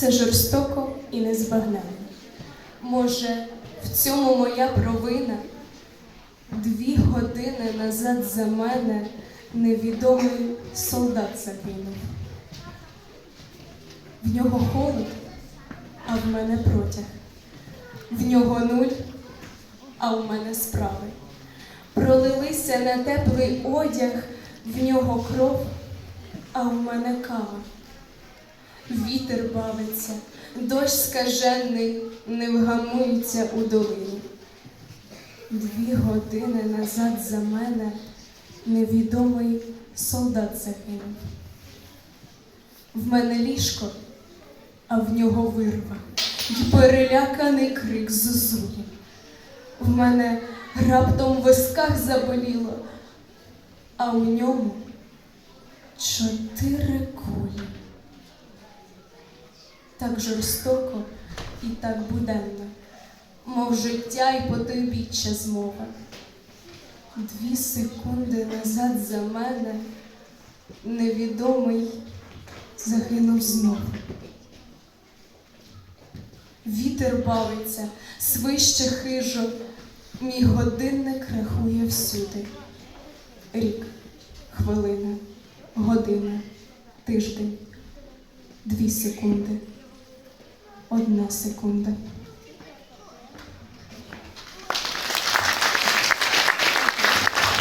Це жорстоко і незбагненно. Може, в цьому моя провина? Дві години назад за мене невідомий солдат загинув. В нього холод, а в мене протяг. В нього нуль, а в мене справи. Пролилися на теплий одяг, в нього кров, а в мене кава. Вітер бавиться, дощ скажений не вгамується у долині. Дві години назад за мене невідомий солдат загинув. В мене ліжко, а в нього вирва, й переляканий крик зозулі. В мене раптом в висках заболіло, а у ньому чотири кулі. Так жорстоко і так буденно, мов життя й потойбіччя змова. Дві секунди назад за мене невідомий загинув знову. Вітер бавиться, свище хижо, мій годинник рахує всюди. Рік, хвилина, година, тиждень, дві секунди, одна секунда.